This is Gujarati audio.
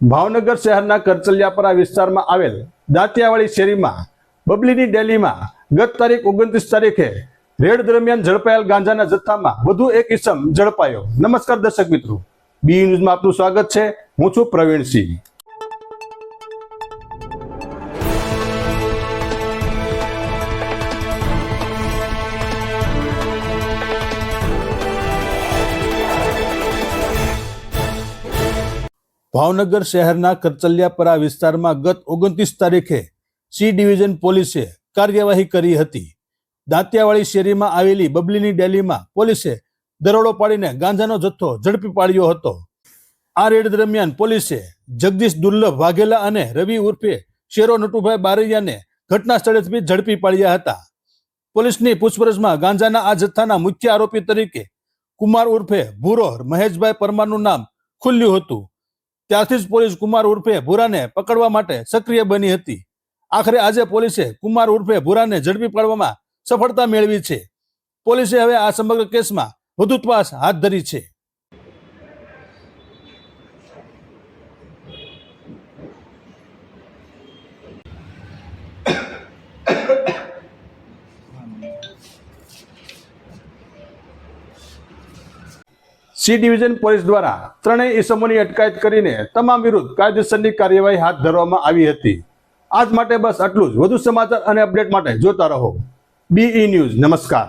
ભાવનગર શહેરના કરચલિયાપરા વિસ્તારમાં આવેલ દાંતિયાવાડી શેરીમાં, બબલીની ડેલીમાં ગત તારીખ ઓગણત્રીસ તારીખે રેડ દરમિયાન ઝડપાયેલ ગાંજાના જથ્થામાં વધુ એક ઇસમ ઝડપાયો. નમસ્કાર દર્શક મિત્રો. બી ન્યૂઝમાં આપનું સ્વાગત છે. હું છું પ્રવીણસિંહ. ભાવનગર શહેરના કરચલિયાપરા વિસ્તારમાં ગત ઓગણત્રીસ તારીખે સી ડિવિઝન પોલીસે કાર્યવાહી કરી હતી. દાંતિયાવાડી શેરીમાં આવેલી બબલીની ડેલીમાં પોલીસે દરોડો પાડીને ગાંજાનો જથ્થો ઝડપી પાડ્યો હતો. આ રેડ દરમિયાન પોલીસે જગદીશ દુર્લભ વાઘેલા અને રવિ ઉર્ફે શેરો નટુભાઈ બારૈયાને ઘટના સ્થળેથી ઝડપી પાડ્યા હતા. પોલીસની પૂછપરછમાં ગાંજાના આ જથ્થાના મુખ્ય આરોપી તરીકે કુમાર ઉર્ફે ભૂરો મહેશભાઈ પરમારનું નામ ખુલ્યું હતું. ત્યારથી જ પોલીસ કુમાર ઉર્ફે ભૂરાને પકડવા માટે સક્રિય બની હતી. આખરે આજે પોલીસે કુમાર ઉર્ફે ભૂરાને ઝડપી પાડવામાં સફળતા મેળવી છે. પોલીસે હવે આ સમગ્ર કેસમાં વધુ તપાસ હાથ ધરી છે. સી ડિવિઝન પોલીસ દ્વારા ત્રણેય ઇસમોની અટકાયત કરીને તમામ વિરુદ્ધ કાયદેસરની કાર્યવાહી હાથ ધરવામાં આવી હતી. આજ માટે બસ આટલું જ. વધુ સમાચાર અને અપડેટ માટે જોતા રહો. બીઈ ન્યૂઝ નમસ્કાર.